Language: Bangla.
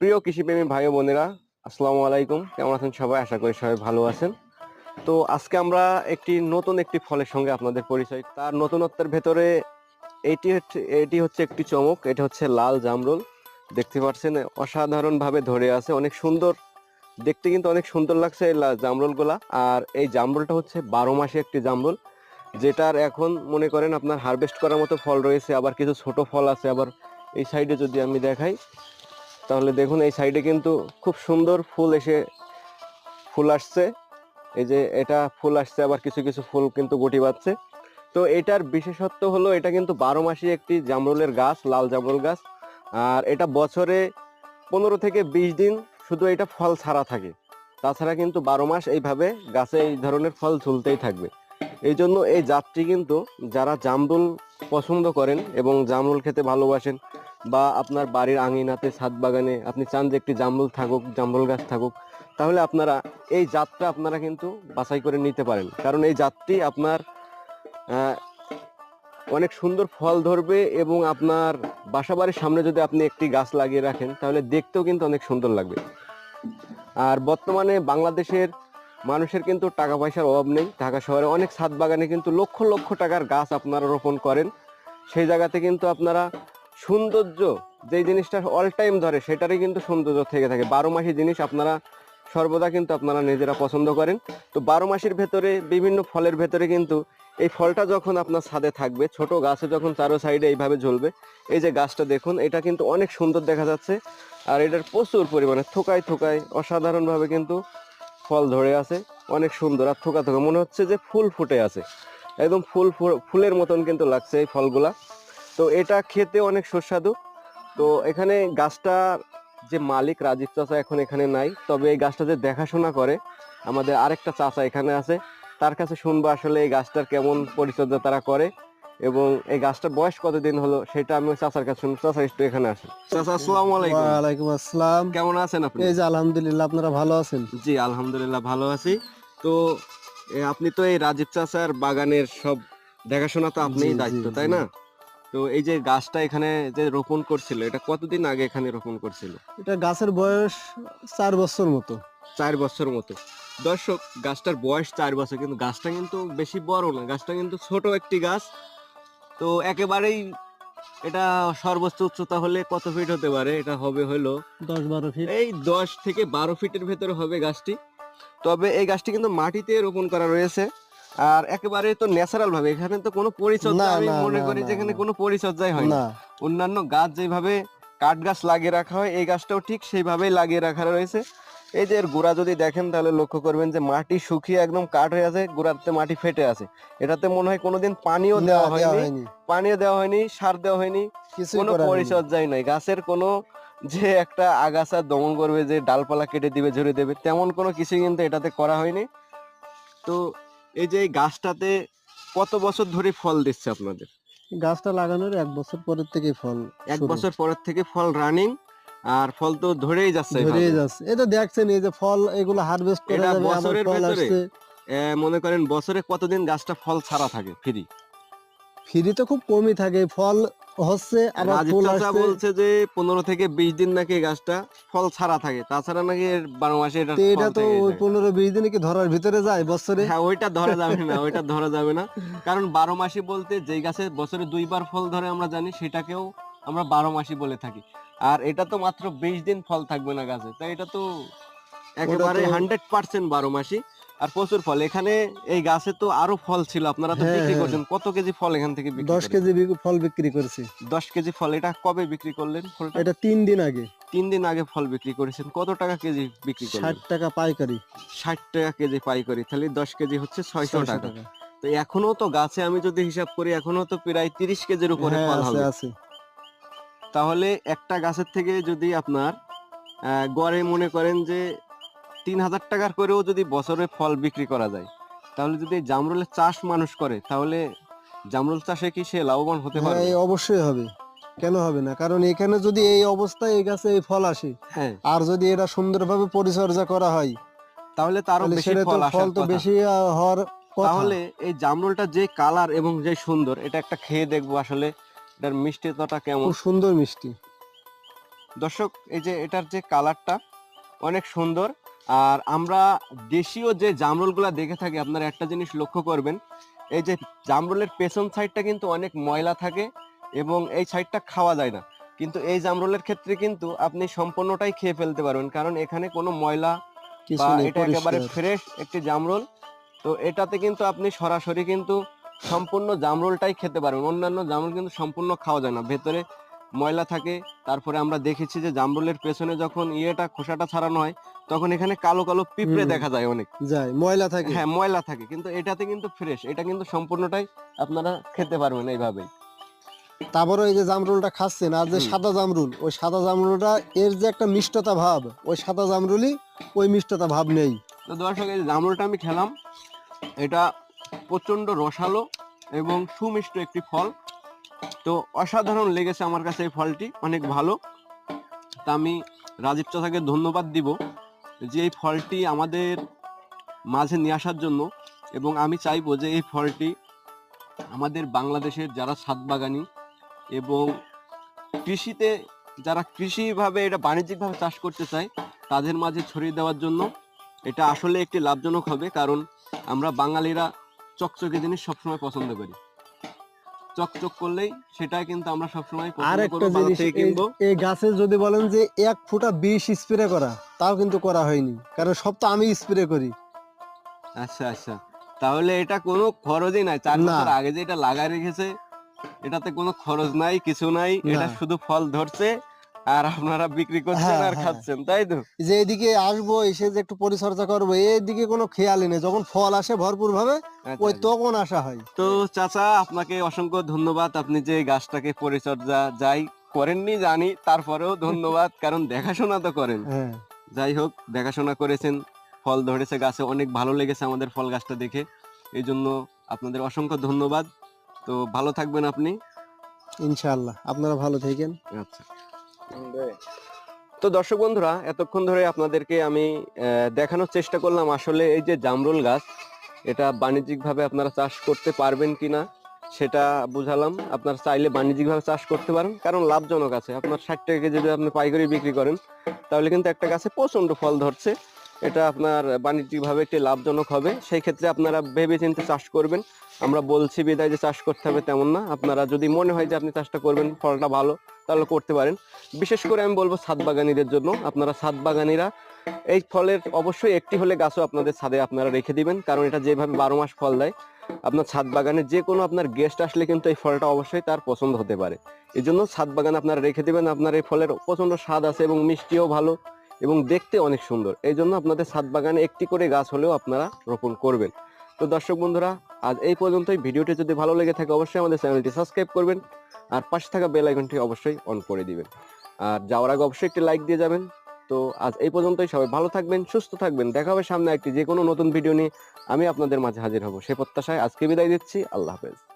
প্রিয় কৃষিপ্রেমী ভাই বোনেরা, আসসালামু আলাইকুম। কেমন আছেন সবাই? আশা করি সবাই ভালো আছেন। তো আজকে আমরা একটি নতুন একটি ফলের সঙ্গে আপনাদের পরিচয়, তার নতুনত্বের ভেতরে এটি এটি হচ্ছে একটি চমক, এটা হচ্ছে লাল জামরুল। দেখতে পাচ্ছেন, অসাধারণভাবে ধরে আছে। অনেক সুন্দর, দেখতে কিন্তু অনেক সুন্দর লাগছে এই জামরুলগুলা। আর এই জামরুলটা হচ্ছে বারো মাসে একটি জামরুল, যেটার এখন মনে করেন আপনার হারভেস্ট করার মতো ফল রয়েছে। আবার কিছু ছোট ফল আছে, আবার এই সাইডে যদি আমি দেখাই তাহলে দেখুন এই সাইডে কিন্তু খুব সুন্দর ফুল এসে, ফুল আসছে। এই যে এটা ফুল আসছে, আবার কিছু কিছু ফুল কিন্তু গুটি বাঁধছে। তো এটার বিশেষত্ব হলো, এটা কিন্তু বারো মাসি একটি জামরুলের গাছ, লাল জামরুল গাছ। আর এটা বছরে পনেরো থেকে বিশ দিন শুধু এটা ফল ছাড়া থাকে। তাছাড়া কিন্তু বারো মাস এইভাবে গাছে এই ধরনের ফল ঝুলতেই থাকবে। এই জন্য এই জাতটি কিন্তু যারা জামরুল পছন্দ করেন এবং জামরুল খেতে ভালোবাসেন বা আপনার বাড়ির আঙিনাতে, ছাদ বাগানে আপনি চান যে একটি জামরুল থাকুক, জামরুল গাছ থাকুক, তাহলে আপনারা এই জাতটা আপনারা কিন্তু বাছাই করে নিতে পারেন। কারণ এই জাতটি আপনার অনেক সুন্দর ফল ধরবে এবং আপনার বাসা বাড়ির সামনে যদি আপনি একটি গাছ লাগিয়ে রাখেন, তাহলে দেখতেও কিন্তু অনেক সুন্দর লাগবে। আর বর্তমানে বাংলাদেশের মানুষের কিন্তু টাকা পয়সার অভাব নেই। ঢাকা শহরে অনেক ছাদ বাগানে কিন্তু লক্ষ লক্ষ টাকার গাছ আপনারা রোপণ করেন। সেই জায়গাতে কিন্তু আপনারা সৌন্দর্য যেই জিনিসটা অল টাইম ধরে, সেটারই কিন্তু সৌন্দর্য থেকে থাকে। বারো মাসি জিনিস আপনারা সর্বদা কিন্তু আপনারা নিজেরা পছন্দ করেন। তো বারো মাসের ভেতরে, বিভিন্ন ফলের ভেতরে কিন্তু এই ফলটা যখন আপনার ছাদে থাকবে, ছোট গাছে যখন চারো সাইডে এইভাবে ঝুলবে, এই যে গাছটা দেখুন, এটা কিন্তু অনেক সুন্দর দেখা যাচ্ছে। আর এটার প্রচুর পরিমাণে থোকায় থোকায় অসাধারণভাবে কিন্তু ফল ধরে আছে, অনেক সুন্দর। আর থোকা থোকা, মনে হচ্ছে যে ফুল ফুটে আছে। একদম ফুল, ফুলের মতন কিন্তু লাগছে এই ফলগুলা। তো এটা খেতে অনেক সুস্বাদু। তো এখানে গাছটার যে মালিক রাজীব চাচা এখন এখানে নাই তবে এই গাছটা যে দেখাশোনা করে আমাদের আরেকটা চাচা এখানে আছে তার কাছে শুনব আসলে এই গাছটার কেমন পরিচর্যা তারা করে এবং এই গাছটার বয়স কতদিন হলো সেটা আমি চাচার কাছে শুনব। চাচা একটু এখানে আসেন। চাচা আসসালামু আলাইকুম। ওয়ালাইকুম আসসালাম। কেমন আছেন আপনি? এই যে আলহামদুলিল্লাহ আপনারা ভালো আছেন? জি আলহামদুলিল্লাহ ভালো আছি। তো আপনি তো এই রাজীব চাচার বাগানের সব দেখাশোনা তো আপনিই দায়িত্ব তাই না? তো এই যে গাছটা এখানে যে রোপণ করছিল এটা কতদিন আগে এখানে রোপণ করছিল? এটা গাছের বয়স চার বছর মতো। চার বছর মতো। দর্শক গাছটার বয়স চার বছর কিন্তু গাছটা কিন্তু বেশি বড় না গাছটা কিন্তু ছোট একটি গাছ। তো একেবারেই এটা সর্বোচ্চ উচ্চতা হলে কত ফিট হতে পারে? এটা হবে হলো দশ বারো ফিট এই দশ থেকে বারো ফিটের ভেতরে হবে গাছটি। তবে এই গাছটি কিন্তু মাটিতে রোপণ করা রয়েছে। আর একেবারে তো ন্যাচারাল ভাবে এখানে তো কোনো পরিচর্যা আমি মনে করি যে এখানে কোনো পরিচর্যাই হয় না। অন্যান্য গাছ যেভাবে কাঠ গাছ লাগিয়ে রাখা হয় এই গাছটাও ঠিক সেইভাবেই লাগিয়ে রাখা রয়েছে। এই যে এর গোড়া যদি দেখেন তাহলে লক্ষ্য করবেন যে মাটি শুকিয়ে একদম কাঠ হয়ে আছে গোড়াতে মাটি ফেটে আছে। এটাতে মনে হয় কোনোদিন পানিও দেওয়া হয়নি। পানিও দেওয়া হয়নি সার দেওয়া হয়নি কিছুই কোনো পরিচর্যাই নাই গাছের কোনো যে একটা আগাছা দমন করবে যে ডালপালা কেটে দিবে ঝরে দেবে তেমন কোনো কিছু কিন্তু এটাতে করা হয়নি। তো এই যে এই গাছটাতে কত বছর ধরে ফল দিচ্ছে আপনাদের? গাছটা লাগানোর এক বছর পরের থেকে ফল এক বছর পরের থেকে ফল রানিং আর ফল তো ধরেই যাচ্ছে ধরেই যাচ্ছে। এই তো দেখছেন এই যে ফল এগুলো হারভেস্ট করা যাবে বছরের ফল আসছে। মনে করেন বছরে কতদিন গাছটা ফল ছাড়া থাকে ফ্রি ফ্রি তো খুব কমই থাকে। ফল হচ্ছে আবার ফুল আসছে। বলছে যে পনেরো থেকে বিশ দিন নাকি গাছটা ফল ছাড়া থাকে। তাছাড়া নাকি এর বারো মাসে এটা এটা তো ওই যায়। পনেরো বিশ দিনে কি ধরার ভিতরে যায় বছরে? হ্যাঁ ওইটা ধরা যাবে না ওইটা ধরা যাবে না। কারণ বারো মাসি বলতে যেই গাছে বছরে দুইবার ফল ধরে আমরা জানি সেটাকেও আমরা বারো মাসি বলে থাকি। আর এটা তো মাত্র বিশ দিন ফল থাকবে না গাছে। তাই এটা তো একেবারে তো- হান্ড্রেড পার্সেন্ট বারো মাসি আর প্রচুর ফল। এখানে এই গাছে তো আরও ফল ছিল আপনারা তো হ্যাঁ, বিক্রি হ্যাঁ। করছেন। কত কেজি ফল এখান থেকে দশ কেজি ফল বিক্রি করেছি। দশ কেজি ফল এটা কবে বিক্রি করলেন ফলটা? এটা তিন দিন আগে। তিন দিন আগে ফল বিক্রি করেছেন। কত টাকা কেজি বিক্রি করলেন? ষাট টাকা পাইকারি। ষাট টাকা কেজি পাইকারি তাহলে দশ কেজি হচ্ছে ছয়শো টাকা। তো এখনও তো গাছে আমি যদি হিসাব করি এখনও তো প্রায় তিরিশ কেজির উপরে হ্যাঁ ফল আছে হবে। আছে। তাহলে একটা গাছের থেকে যদি আপনার আহ, গড়ে মনে করেন যে তিন হাজার টাকার করেও যদি বছরে ফল বিক্রি করা যায় তাহলে যদি জামরুলের চাষ মানুষ করে তাহলে জামরুল চাষে কি সে লাভবান হতে হ্যাঁ পারে এই অবশ্যই হবে। কেন হবে না? কারণ এখানে যদি এই অবস্থায় এই গাছে এই ফল আসে হ্যাঁ। আর যদি এটা সুন্দরভাবে পরিচর্যা করা হয় তাহলে তাহলে বেশি ফল ফল তো বেশি হওয়ার তাহলে এই জামরুলটা যে কালার এবং যে সুন্দর এটা একটা খেয়ে দেখব আসলে এটার মিষ্টিতাটা কেমন। খুব সুন্দর মিষ্টি। দর্শক এই যে এটার যে কালারটা অনেক সুন্দর আর আমরা দেশীয় যে জামরুলগুলা দেখে থাকি আপনারা একটা জিনিস লক্ষ্য করবেন এই যে জামরুলের পেছন সাইডটা কিন্তু অনেক ময়লা থাকে এবং এই সাইডটা খাওয়া যায় না। কিন্তু এই জামরুলের ক্ষেত্রে কিন্তু আপনি সম্পূর্ণটাই খেয়ে ফেলতে পারবেন কারণ এখানে কোনো ময়লা বা এটা একেবারে ফ্রেশ একটি জামরুল। তো এটাতে কিন্তু আপনি সরাসরি কিন্তু সম্পূর্ণ জামরুলটাই খেতে পারবেন। অন্যান্য জামরুল কিন্তু সম্পূর্ণ খাওয়া যায় না। ভেতরে ময়লা থাকে তারপরে আমরা দেখেছি যে জামরুলের পেছনে যখন ইয়েটা খোসাটা ছাড়ানো হয় তখন এখানে কালো কালো পিঁপড়ে দেখা যায় অনেক। যায় ময়লা থাকে। হ্যাঁ ময়লা থাকে কিন্তু এটাতে কিন্তু ফ্রেশ এটা কিন্তু সম্পূর্ণটাই আপনারা খেতে পারবেন এইভাবে। তারপরে এই যে জামরুলটা খাচ্ছেন আর যে সাদা জামরুল ওই সাদা জামরুলটা এর যে একটা মিষ্টতা ভাব ওই সাদা জামরুলই ওই মিষ্টতা ভাব নেই। তো দর্শক এই জামরুলটা আমি খেলাম এটা প্রচণ্ড রসালো এবং সুমিষ্ট একটি ফল। তো অসাধারণ লেগেছে আমার কাছে এই ফলটি, অনেক ভালো। তা আমি রাজীব চাচাকে ধন্যবাদ দিব যে এই ফলটি আমাদের মাঝে নিয়ে আসার জন্য এবং আমি চাইব যে এই ফলটি আমাদের বাংলাদেশের যারা ছাদ বাগানি এবং কৃষিতে, যারা কৃষিভাবে এটা বাণিজ্যিকভাবে চাষ করতে চায়, তাদের মাঝে ছড়িয়ে দেওয়ার জন্য এটা আসলে একটি লাভজনক হবে, কারণ আমরা বাঙালিরা চকচকে জিনিস সবসময় পছন্দ করি। চকচক করলেই সেটা কিন্তু আমরা সবসময় আর একটা জিনিস এই- গাছে যদি বলেন যে এক ফুটা বিষ স্প্রে করা তাও কিন্তু করা হয়নি। কারণ সব তো আমি স্প্রে করি। আচ্ছা আচ্ছা। তাহলে এটা কোনো খরচই নাই। চার। বছর আগে যে এটা লাগাই রেখেছে এটাতে কোনো খরচ নাই কিছু নাই। এটা শুধু ফল ধরছে। আর আপনারা বিক্রি করছেন হ্যাঁ, আর হ্যাঁ। খাচ্ছেন তাই তো? যে এদিকে আসব এসে যে একটু পরিচর্যা করব এদিকে কোনো খেয়ালই নেই। যখন ফল আসে ভরপুর ভাবে আচ্ছা, ওই আচ্ছা। তখন আসা হয়। তো চাচা আপনাকে অসংখ্য ধন্যবাদ। আপনি যে গাছটাকে পরিচর্যা যাই করেননি জানি তারপরেও ধন্যবাদ কারণ দেখাশোনা তো করেন। হ্যাঁ। যাই হোক দেখাশোনা করেছেন ফল ধরেছে গাছে অনেক ভালো লেগেছে আমাদের ফল গাছটা দেখে। এই জন্য আপনাদের অসংখ্য ধন্যবাদ। তো ভালো থাকবেন আপনি। ইনশাআল্লাহ আপনারা ভালো থাকেন। আচ্ছা। তো দর্শক বন্ধুরা, এতক্ষণ ধরে আপনাদেরকে আমি দেখানোর চেষ্টা করলাম আসলে এই যে জামরুল গাছ, এটা বাণিজ্যিকভাবে আপনারা চাষ করতে পারবেন কি না সেটা বুঝালাম। আপনার চাইলে বাণিজ্যিকভাবে চাষ করতে পারেন, কারণ লাভজনক আছে। আপনার ষাট টাকা যদি আপনি পাইকারি বিক্রি করেন, তাহলে কিন্তু একটা গাছে প্রচণ্ড ফল ধরছে। এটা আপনার বাণিজ্যিকভাবে একটি লাভজনক হবে। সেই ক্ষেত্রে আপনারা ভেবে চিন্তে চাষ করবেন। আমরা বলছি বিদায় যে চাষ করতে হবে তেমন না। আপনারা যদি মনে হয় যে আপনি চাষটা করবেন, ফলটা ভালো, তাহলে করতে পারেন। বিশেষ করে আমি বলব ছাদ বাগানিদের জন্য। আপনারা ছাদ বাগানিরা এই ফলের অবশ্যই একটি হলে গাছও আপনাদের ছাদে আপনারা রেখে দিবেন। কারণ এটা যেভাবে বারো মাস ফল দেয়, আপনার ছাদ বাগানে যে কোনো আপনার গেস্ট আসলে কিন্তু এই ফলটা অবশ্যই তার পছন্দ হতে পারে। এই জন্য ছাদ বাগান আপনারা রেখে দেবেন। আপনার এই ফলের প্রচণ্ড স্বাদ আছে এবং মিষ্টিও ভালো। এবং দেখতে অনেক সুন্দর। এই জন্য আপনাদের ছাদ বাগানে একটি করে গাছ হলেও আপনারা রোপণ করবেন। তো দর্শক বন্ধুরা, আজ এই পর্যন্তই। ভিডিওটি যদি ভালো লেগে থাকে, অবশ্যই আমাদের চ্যানেলটি সাবস্ক্রাইব করবেন আর পাশে থাকা বেল আইকনটি অবশ্যই অন করে দিবেন। আর যাওয়ার আগে অবশ্যই একটি লাইক দিয়ে যাবেন। তো আজ এই পর্যন্তই। সবাই ভালো থাকবেন, সুস্থ থাকবেন। দেখা হবে সামনে একটি যে কোনো নতুন ভিডিও নিয়ে। আমি আপনাদের মাঝে হাজির হব। সে প্রত্যাশায় আজকে বিদায় দিচ্ছি। আল্লাহ হাফেজ।